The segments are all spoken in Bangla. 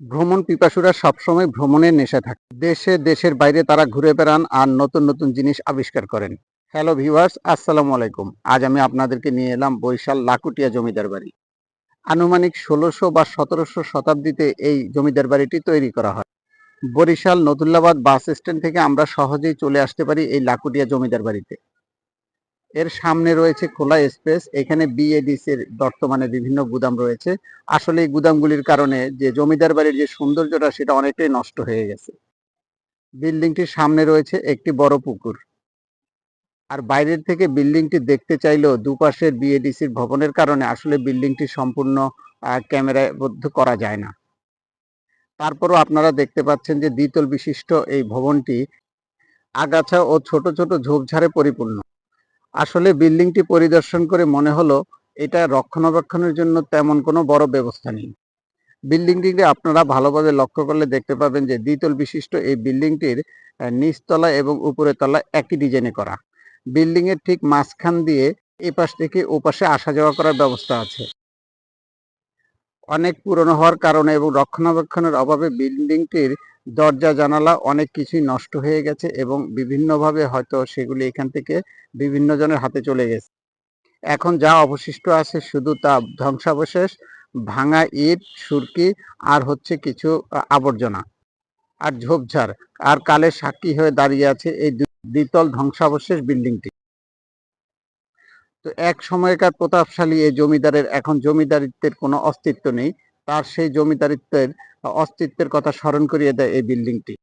ভ্রমণ পিপাসুরা সবসময় ভ্রমণের নেশা থাকে। দেশে, দেশের বাইরে তারা ঘুরে বেড়ান আর নতুন নতুন জিনিস আবিষ্কার করেন। হ্যালো ভিউয়ার্স, আসসালামু আলাইকুম। আজ আমি আপনাদেরকে নিয়ে এলাম বরিশাল লাকুটিয়া জমিদার বাড়ি। আনুমানিক ষোলোশো বা সতেরোশো শতাব্দীতে এই জমিদার বাড়িটি তৈরি করা হয়। বরিশাল নতুল্লাবাদ বাস স্ট্যান্ড থেকে আমরা সহজেই চলে আসতে পারি এই লাকুটিয়া জমিদার বাড়িতে। এর সামনে রয়েছে খোলা স্পেস, এখানে বিএডিসির বর্তমানে বিভিন্ন গুদাম রয়েছে। আসলে এই গুদামগুলির কারণে যে জমিদার বাড়ির যে সৌন্দর্যটা, সেটা অনেকটাই নষ্ট হয়ে গেছে। বিল্ডিংটির সামনে রয়েছে একটি বড় পুকুর। আর বাইরের থেকে বিল্ডিংটি দেখতে চাইলেও দুপাশের বিএডিসির ভবনের কারণে আসলে বিল্ডিংটি সম্পূর্ণ ক্যামেরায় বদ্ধ করা যায় না। তারপরও আপনারা দেখতে পাচ্ছেন যে দ্বিতল বিশিষ্ট এই ভবনটি আগাছা ও ছোট ছোট ঝোপঝাড়ে পরিপূর্ণ। আসলে বিল্ডিংটি পরিদর্শন করে মনে হলো এটা রক্ষণাবেক্ষণের জন্য তেমন কোনো বড় ব্যবস্থা নেই। বিল্ডিংটিকে আপনারা ভালোভাবে লক্ষ্য করলে দেখতে পাবেন যে দ্বিতল বিশিষ্ট এই বিল্ডিংটির নিচতলা এবং উপরের তলা একই ডিজাইনে করা। বিল্ডিং এর ঠিক মাঝখান দিয়ে এই পাশ থেকে ও পাশে আসা যাওয়া করার ব্যবস্থা আছে। অনেক পুরনো হওয়ার কারণে এবং রক্ষণাবেক্ষণের অভাবে বিল্ডিংটির দরজা, জানালা অনেক কিছুই নষ্ট হয়ে গেছে এবং বিভিন্নভাবে হয়তো সেগুলি এখান থেকে বিভিন্ন জনের হাতে চলে গেছে। এখন যা অবশিষ্ট আছে শুধু তা ধ্বংসাবশেষ, ভাঙা ইট, সুরকি আর হচ্ছে কিছু আবর্জনা আর ঝোপঝাড় আর কালের সাক্ষী হয়ে দাঁড়িয়ে আছে এই দ্বিতল ধ্বংসাবশেষ বিল্ডিংটি। তো এক সময়কার প্রতাপশালী এই জমিদারের এখন জমিদারিত্বের কোনো অস্তিত্ব নেই। তার সেই জমিদারিত্বের, অস্তিত্বের কথা স্মরণ করিয়ে দেয় এই বিল্ডিংটি।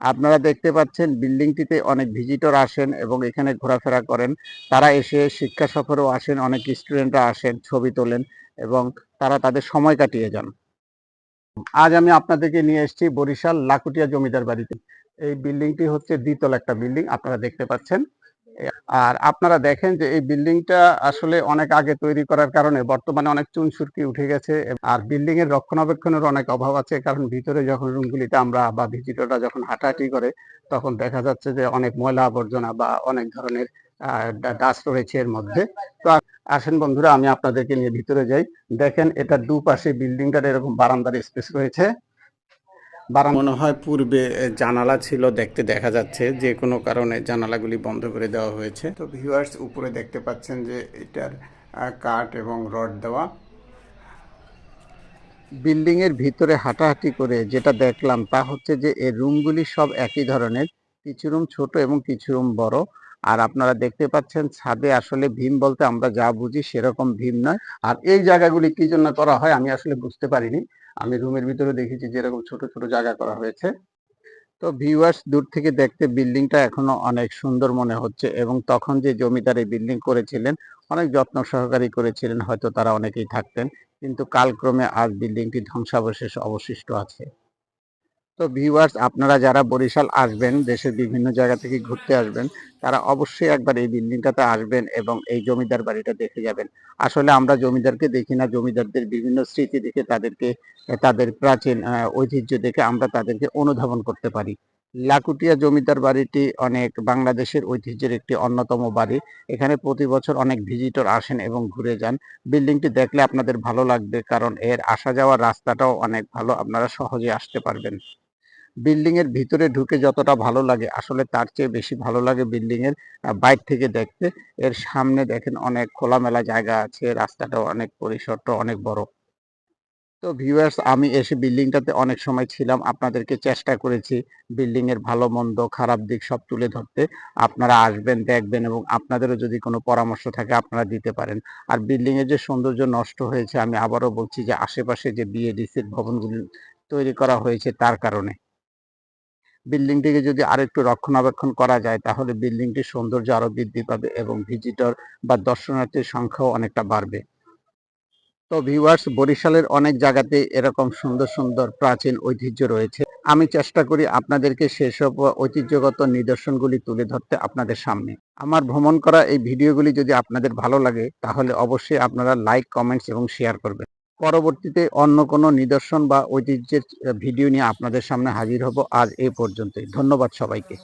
আপনারা দেখতে পাচ্ছেন বিল্ডিংটিতে অনেক ভিজিটর আসেন এবং এখানে ঘোরাফেরা করেন। তারা এসে শিক্ষা সফরেও আসেন, অনেক স্টুডেন্টরা আসেন, ছবি তোলেন এবং তারা তাদের সময় কাটিয়ে যান। আজ আমি আপনাদেরকে নিয়ে এসেছি বরিশাল লাকুটিয়া জমিদার বাড়িতে। এই বিল্ডিংটি হচ্ছে দ্বিতল একটা বিল্ডিং, আপনারা দেখতে পাচ্ছেন। আর আপনারা দেখেন যে এই বিল্ডিংটা আসলে অনেক আগে তৈরি করার কারণে বর্তমানে অনেক চুন সুরকি উঠে গেছে আর বিল্ডিং এর রক্ষণাবেক্ষণের অনেক অভাব আছে। কারণ ভিতরে যখন রুমগুলিতে আমরা বা ভিজিটররা যখন হাঁটাহাঁটি করে, তখন দেখা যাচ্ছে যে অনেক ময়লা আবর্জনা বা অনেক ধরনের ডাস্ট রয়েছে এর মধ্যে। তো আসেন বন্ধুরা, আমি আপনাদেরকে নিয়ে ভিতরে যাই। দেখেন এটা দুপাশে বিল্ডিংটার এরকম বারান্দার স্পেস রয়েছে। বারান্দা মনে হয় পূর্বে জানালা ছিল দেখতে দেখা যাচ্ছে যে কোনো কারণে জানালাগুলি বন্ধ করে দেওয়া হয়েছে। তো ভিউয়ার্স উপরে দেখতে পাচ্ছেন যে এটার কাঠ এবং রড দেওয়া। বিল্ডিং এর ভিতরে হাঁটাহাঁটি করে যেটা দেখলাম তা হচ্ছে যে এই রুমগুলি সব একই ধরনের। কিছু রুম ছোট এবং কিছু রুম বড়। আর আপনারা দেখতে পাচ্ছেন ছাদে আসলে ভীম বলতে আমরা যা বুঝি সেরকম ভীম নয়। আর এই জায়গাগুলি কি জন্য করা হয় আমি আসলে বুঝতে পারিনি। আমি রুমের ভিতরে দেখেছি যেরকম ছোট ছোট জায়গা করা হয়েছে। তো ভিউয়ার্স দূর থেকে দেখতে বিল্ডিংটা এখনও অনেক সুন্দর মনে হচ্ছে এবং তখন যে জমিদার এই বিল্ডিং করেছিলেন, অনেক যত্ন সহকারী করেছিলেন, হয়তো তারা অনেকেই থাকতেন। কিন্তু কালক্রমে আজ বিল্ডিংটি ধ্বংসাবশেষ অবশিষ্ট আছে। তো ভিউয়ার্স আপনারা যারা বরিশাল আসবেন, দেশের বিভিন্ন জায়গা থেকে ঘুরতে আসবেন, তারা অবশ্যই একবার এই বিল্ডিংটাতে আসবেন এবং এই জমিদার বাড়িটা দেখে যাবেন। আসলে আমরা জমিদারকে দেখি না, জমিদারদের বিভিন্ন স্মৃতি দেখে তাদেরকে, তাদের প্রাচীন ঐতিহ্য দেখে আমরা তাদেরকে অনুধাবন করতে পারি। লাকুটিয়া জমিদার বাড়িটি অনেক বাংলাদেশের ঐতিহ্যের একটি অন্যতম বাড়ি। এখানে প্রতি বছর অনেক ভিজিটর আসেন এবং ঘুরে যান। বিল্ডিংটি দেখলে আপনাদের ভালো লাগবে, কারণ এর আসা যাওয়ার রাস্তাটাও অনেক ভালো, আপনারা সহজে আসতে পারবেন। বিল্ডিং এর ভিতরে ঢুকে যতটা ভালো লাগে, আসলে তার চেয়ে বেশি ভালো লাগে বিল্ডিং এর বাইরে থেকে দেখতে। এর সামনে দেখেন অনেক খোলামেলা জায়গা আছে, রাস্তাটাও অনেক পরিসরটা অনেক বড়। তো ভিউয়ার্স আমি এসে বিল্ডিংটাতে অনেক সময় ছিলাম, আপনাদেরকে চেষ্টা করেছি বিল্ডিং এর ভালো, মন্দ, খারাপ দিক সব তুলে ধরতে। আপনারা আসবেন, দেখবেন এবং আপনাদেরও যদি কোনো পরামর্শ থাকে, আপনারা দিতে পারেন। আর বিল্ডিং এর যে সৌন্দর্য নষ্ট হয়েছে, আমি আবারও বলছি যে আশেপাশে যে বিএডিসির ভবনগুলি তৈরি করা হয়েছে, তার কারণে। বিল্ডিংটিকে যদি আরেকটু রক্ষণাবেক্ষণ করা যায়, তাহলে বিল্ডিংটির সৌন্দর্য আরও বৃদ্ধি পাবে এবং ভিজিটর বা দর্শনার্থীর সংখ্যাও অনেকটা বাড়বে। তো ভিউয়ার্স বরিশালের অনেক জায়গাতে এরকম সুন্দর সুন্দর প্রাচীন ঐতিহ্য রয়েছে। আমি চেষ্টা করি আপনাদেরকে সেসব ঐতিহ্যগত নিদর্শনগুলি তুলে ধরতে আপনাদের সামনে। আমার ভ্রমণ করা এই ভিডিওগুলি যদি আপনাদের ভালো লাগে, তাহলে অবশ্যই আপনারা লাইক কমেন্টস এবং শেয়ার করবেন। পরবর্তীতে অন্য কোনো নিদর্শন বা ঐতিহ্যের ভিডিও নিয়ে আপনাদের সামনে হাজির হব আজ এ পর্যন্তই। ধন্যবাদ সবাইকে।